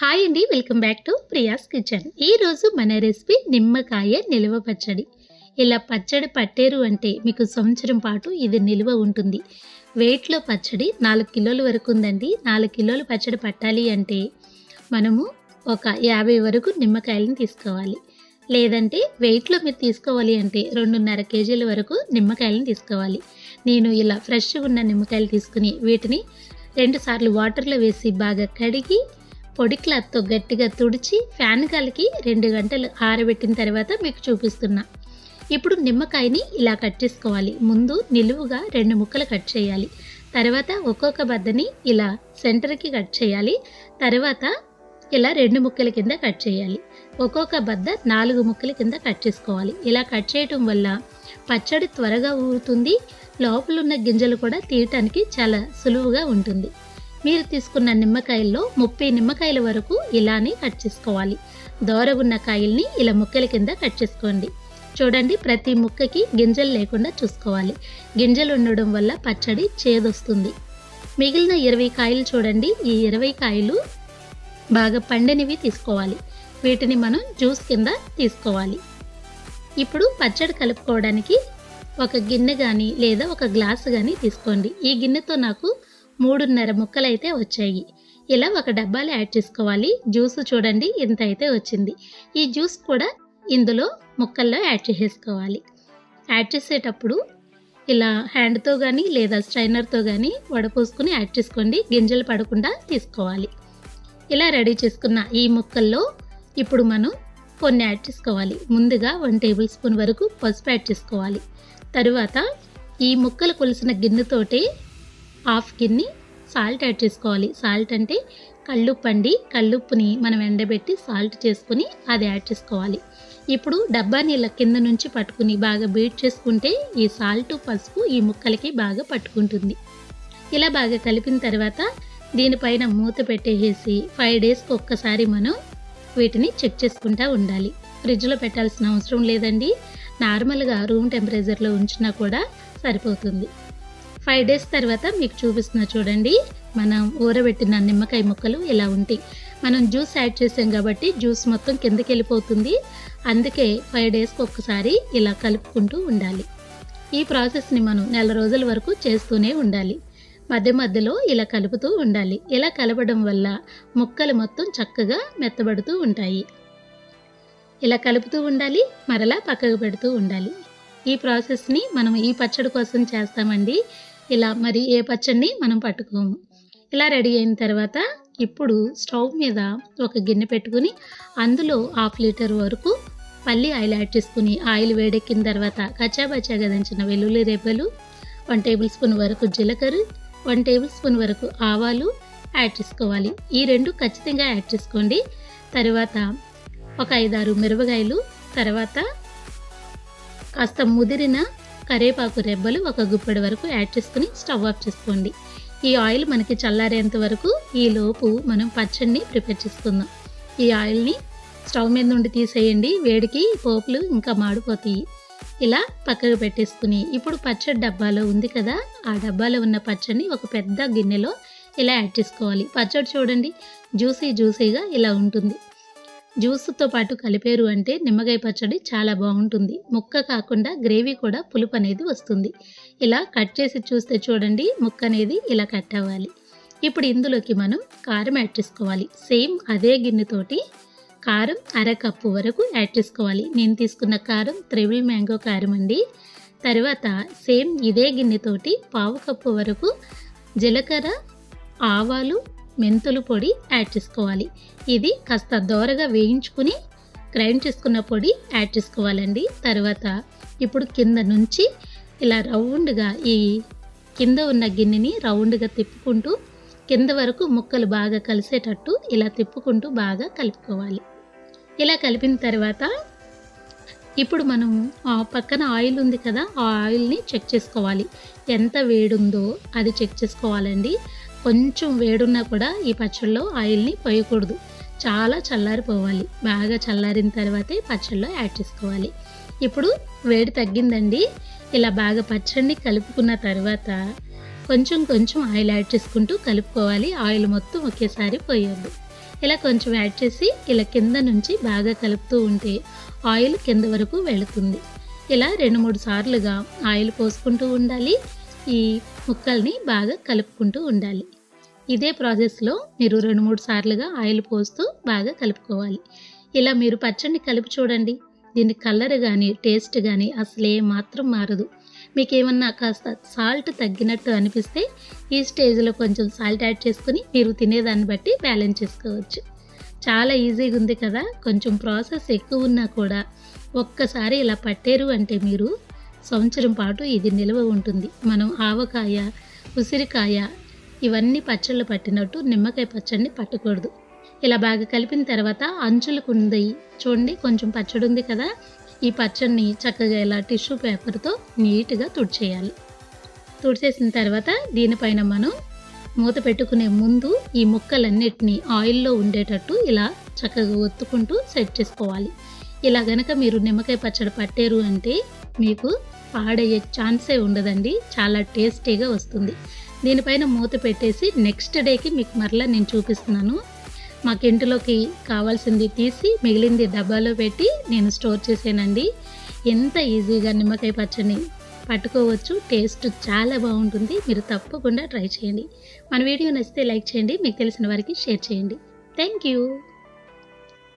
Hi అండి welcome back to Priya's kitchen ఈరోజు మన రెసిపీ నిమ్మకాయ నిల్వ పచ్చడి. ఇలా పచ్చడి పట్టేరు అంటే మీకు సంవత్సరం పాటు ఇది నిల్వ ఉంటుంది. వెయిట్లో పచ్చడి నాలుగు కిలోల వరకు ఉందండి. నాలుగు కిలోల పచ్చడి పట్టాలి అంటే మనము ఒక యాభై వరకు నిమ్మకాయలను తీసుకోవాలి. లేదంటే వెయిట్లో మీరు తీసుకోవాలి అంటే రెండున్నర కేజీల వరకు నిమ్మకాయలను తీసుకోవాలి. నేను ఇలా ఫ్రెష్గా ఉన్న నిమ్మకాయలు తీసుకుని వీటిని రెండుసార్లు వాటర్లో వేసి బాగా కడిగి పొడి క్లాత్తో గట్టిగా తుడిచి ఫ్యాన్ గాలికి రెండు గంటలు ఆరబెట్టిన తర్వాత మీకు చూపిస్తున్నా. ఇప్పుడు నిమ్మకాయని ఇలా కట్ చేసుకోవాలి. ముందు నిలువుగా రెండు ముక్కలు కట్ చేయాలి. తర్వాత ఒక్కొక్క బద్దని ఇలా సెంటర్కి కట్ చేయాలి. తర్వాత ఇలా రెండు ముక్కల కింద కట్ చేయాలి. ఒక్కొక్క బద్ద నాలుగు ముక్కల కింద కట్ చేసుకోవాలి. ఇలా కట్ చేయటం వల్ల పచ్చడి త్వరగా ఊరుతుంది. లోపల ఉన్న గింజలు కూడా తీయటానికి చాలా సులువుగా ఉంటుంది. మీరు తీసుకున్న నిమ్మకాయల్లో ముప్పై నిమ్మకాయల వరకు ఇలానే కట్ చేసుకోవాలి. దోరగున్న కాయల్ని ఇలా ముక్కల కింద కట్ చేసుకోండి. చూడండి ప్రతి ముక్కకి గింజలు లేకుండా చూసుకోవాలి. గింజలు ఉండడం వల్ల పచ్చడి చేదొస్తుంది. మిగిలిన ఇరవై కాయలు చూడండి ఈ ఇరవై కాయలు బాగా పండినవి తీసుకోవాలి. వీటిని మనం జ్యూస్ కింద తీసుకోవాలి. ఇప్పుడు పచ్చడి కలుపుకోవడానికి ఒక గిన్నె కానీ లేదా ఒక గ్లాసు కానీ తీసుకోండి. ఈ గిన్నెతో నాకు మూడున్నర ముక్కలు అయితే వచ్చాయి. ఇలా ఒక డబ్బాలు యాడ్ చేసుకోవాలి. జ్యూస్ చూడండి ఇంత అయితే వచ్చింది. ఈ జ్యూస్ కూడా ఇందులో ముక్కల్లో యాడ్ చేసేసుకోవాలి. యాడ్ చేసేటప్పుడు ఇలా హ్యాండ్తో కానీ లేదా స్ట్రైనర్తో కానీ వడపోసుకుని యాడ్ చేసుకోండి. గింజలు పడకుండా తీసుకోవాలి. ఇలా రెడీ చేసుకున్న ఈ ముక్కల్లో ఇప్పుడు మనం కొన్ని యాడ్ చేసుకోవాలి. ముందుగా వన్ టేబుల్ స్పూన్ వరకు పసుపు యాడ్ చేసుకోవాలి. తరువాత ఈ ముక్కలు కొలిసిన గిన్నెతోటి హాఫ్ గిన్ని సాల్ట్ యాడ్ చేసుకోవాలి. సాల్ట్ అంటే కళ్ళుప్పు అండి కళ్ళుప్పుని మనం ఎండబెట్టి సాల్ట్ చేసుకుని అది యాడ్ చేసుకోవాలి. ఇప్పుడు డబ్బా నీళ్ళ కింద నుంచి పట్టుకుని బాగా బీట్ చేసుకుంటే ఈ సాల్ట్ పసుపు ఈ ముక్కలకి బాగా పట్టుకుంటుంది. ఇలా బాగా కలిపిన తర్వాత దీనిపైన మూత పెట్టేసి ఫైవ్ డేస్కి ఒక్కసారి మనం వీటిని చెక్ చేసుకుంటూ ఉండాలి. ఫ్రిడ్జ్లో పెట్టాల్సిన అవసరం లేదండి. నార్మల్గా రూమ్ టెంపరేచర్లో ఉంచినా కూడా సరిపోతుంది. ఫైవ్ డేస్ తర్వాత మీకు చూపిస్తున్న చూడండి. మనం ఊరబెట్టిన నిమ్మకాయ ముక్కలు ఇలా ఉంటాయి. మనం జ్యూస్ యాడ్ చేసాం కాబట్టి జ్యూస్ మొత్తం కిందకి వెళ్ళిపోతుంది. అందుకే ఫైవ్ డేస్కి ఒక్కసారి ఇలా కలుపుకుంటూ ఉండాలి. ఈ ప్రాసెస్ని మనం నెల రోజుల వరకు చేస్తూనే ఉండాలి. మధ్య మధ్యలో ఇలా కలుపుతూ ఉండాలి. ఇలా కలపడం వల్ల ముక్కలు మొత్తం చక్కగా మెత్తబడుతూ ఉంటాయి. ఇలా కలుపుతూ ఉండాలి. మరలా పక్కకు పెడుతూ ఉండాలి. ఈ ప్రాసెస్ని మనం ఈ పచ్చడి కోసం చేస్తామండి. ఇలా మరి ఏ పచ్చడిని మనం పట్టుకోము. ఇలా రెడీ అయిన తర్వాత ఇప్పుడు స్టవ్ మీద ఒక గిన్నె పెట్టుకుని అందులో హాఫ్ లీటర్ వరకు పల్లి ఆయిల్ యాడ్ చేసుకుని ఆయిల్ వేడెక్కిన తర్వాత కచ్చాబచ్చాగా దంచిన వెల్లుల్లి రెబ్బలు వన్ టేబుల్ స్పూన్ వరకు జీలకర్ర వన్ టేబుల్ స్పూన్ వరకు ఆవాలు యాడ్ చేసుకోవాలి. ఈ రెండు ఖచ్చితంగా యాడ్ చేసుకోండి. తర్వాత ఒక ఐదారు మిరపకాయలు తర్వాత కాస్త ముదిరిన కరేపాకు రెబ్బలు ఒక గుప్పెడు వరకు యాడ్ చేసుకుని స్టవ్ ఆఫ్ చేసుకోండి. ఈ ఆయిల్ మనకి చల్లారేంత వరకు ఈ లోపు మనం పచ్చడిని ప్రిపేర్ చేసుకుందాం. ఈ ఆయిల్ని స్టవ్ మీద నుండి తీసేయండి. వేడికి పోపులు ఇంకా మాడిపోతాయి. ఇలా పక్కకు పెట్టేసుకుని ఇప్పుడు పచ్చడి డబ్బాలో ఉంది కదా ఆ డబ్బాలో ఉన్న పచ్చడిని ఒక పెద్ద గిన్నెలో ఇలా యాడ్ చేసుకోవాలి. పచ్చడి చూడండి జ్యూసీ జ్యూసీగా ఇలా ఉంటుంది. జ్యూస్తో పాటు కలిపేరు అంటే నిమ్మకాయ పచ్చడి చాలా బాగుంటుంది. ముక్క కాకుండా గ్రేవీ కూడా పులుపు అనేది వస్తుంది. ఇలా కట్ చేసి చూస్తే చూడండి ముక్క అనేది ఇలా కట్ అవ్వాలి. ఇప్పుడు ఇందులోకి మనం కారం యాడ్ చేసుకోవాలి. సేమ్ అదే గిన్నెతోటి కారం అర కప్పు వరకు యాడ్ చేసుకోవాలి. నేను తీసుకున్న కారం త్రివిల్ మ్యాంగో కారం అండి. తర్వాత సేమ్ ఇదే గిన్నెతోటి పావు కప్పు వరకు జీలకర్ర ఆవాలు మెంతులు పొడి యాడ్ చేసుకోవాలి. ఇది కాస్త దోరగా వేయించుకుని గ్రైండ్ చేసుకున్న పొడి యాడ్ చేసుకోవాలండి. తర్వాత ఇప్పుడు కింద నుంచి ఇలా రౌండ్గా ఈ కింద ఉన్న గిన్నెని రౌండ్గా తిప్పుకుంటూ కింద వరకు ముక్కలు బాగా కలిసేటట్టు ఇలా తిప్పుకుంటూ బాగా కలుపుకోవాలి. ఇలా కలిపిన తర్వాత ఇప్పుడు మనం ఆ పక్కన ఆయిల్ ఉంది కదా ఆ ఆయిల్ని చెక్ చేసుకోవాలి. ఎంత వేడుందో అది చెక్ చేసుకోవాలండి. కొంచెం వేడున్నా కూడా ఈ పచ్చళ్ళలో ఆయిల్ని పోయకూడదు. చాలా చల్లారిపోవాలి. బాగా చల్లారిన తర్వాతే పచ్చళ్ళలో యాడ్ చేసుకోవాలి. ఇప్పుడు వేడి తగ్గిందండి. ఇలా బాగా పచ్చడిని కలుపుకున్న తర్వాత కొంచెం కొంచెం ఆయిల్ యాడ్ చేసుకుంటూ కలుపుకోవాలి. ఆయిల్ మొత్తం ఒకేసారి పోయొద్దు. ఇలా కొంచెం యాడ్ చేసి ఇలా కింద నుంచి బాగా కలుపుతూ ఉంటే ఆయిల్ కింద వరకు వెళుతుంది. ఇలా రెండు మూడు సార్లుగా ఆయిల్ పోసుకుంటూ ఉండాలి. ఈ ముక్కల్ని బాగా కలుపుకుంటూ ఉండాలి. ఇదే ప్రాసెస్లో మీరు రెండు మూడు సార్లుగా ఆయిల్ పోస్తూ బాగా కలుపుకోవాలి. ఇలా మీరు పచ్చడిని కలిపి చూడండి. దీని కలర్ కానీ టేస్ట్ కానీ అసలు మాత్రం మారదు. మీకు ఏమన్నా కాస్త సాల్ట్ తగ్గినట్టు అనిపిస్తే ఈ స్టేజ్లో కొంచెం సాల్ట్ యాడ్ చేసుకుని మీరు తినేదాన్ని బట్టి బ్యాలెన్స్ చేసుకోవచ్చు. చాలా ఈజీగా ఉంది కదా? కొంచెం ప్రాసెస్ ఎక్కువ ఉన్నా కూడా ఒక్కసారి ఇలా పట్టారు అంటే మీరు సంవత్సరం పాటు ఇది నిల్వ ఉంటుంది. మనం ఆవకాయ ఉసిరికాయ ఇవన్నీ పచ్చళ్ళు పట్టినట్టు నిమ్మకాయ పచ్చడిని పట్టకూడదు. ఇలా బాగా కలిపిన తర్వాత అంచులకు ఉంది చూడండి కొంచెం పచ్చడి ఉంది కదా. ఈ పచ్చడిని చక్కగా ఇలా టిష్యూ పేపర్తో నీట్గా తుడిచేయాలి. తుడిచేసిన తర్వాత దీనిపైన మనం మూత పెట్టుకునే ముందు ఈ ముక్కలన్నిటినీ ఆయిల్లో ఉండేటట్టు ఇలా చక్కగా ఒత్తుకుంటూ సెట్ చేసుకోవాలి. ఇలా గనక మీరు నిమ్మకాయ పచ్చడి పట్టారు అంటే మీకు పాడయ్యే ఛాన్సే ఉండదండి. చాలా టేస్టీగా వస్తుంది. దీనిపైన మూత పెట్టేసి నెక్స్ట్ డేకి మీకు మరలా నేను చూపిస్తున్నాను. మాకు ఇంటిలోకి కావాల్సింది తీసి మిగిలింది డబ్బాలో పెట్టి నేను స్టోర్ చేసానండి ఎంత ఈజీగా నిమ్మకాయ పచ్చడిని పట్టుకోవచ్చు. టేస్ట్ చాలా బాగుంటుంది. మీరు తప్పకుండా ట్రై చేయండి. మన వీడియో నచ్చితే లైక్ చేయండి. మీకు తెలిసిన వారికి షేర్ చేయండి. Thank you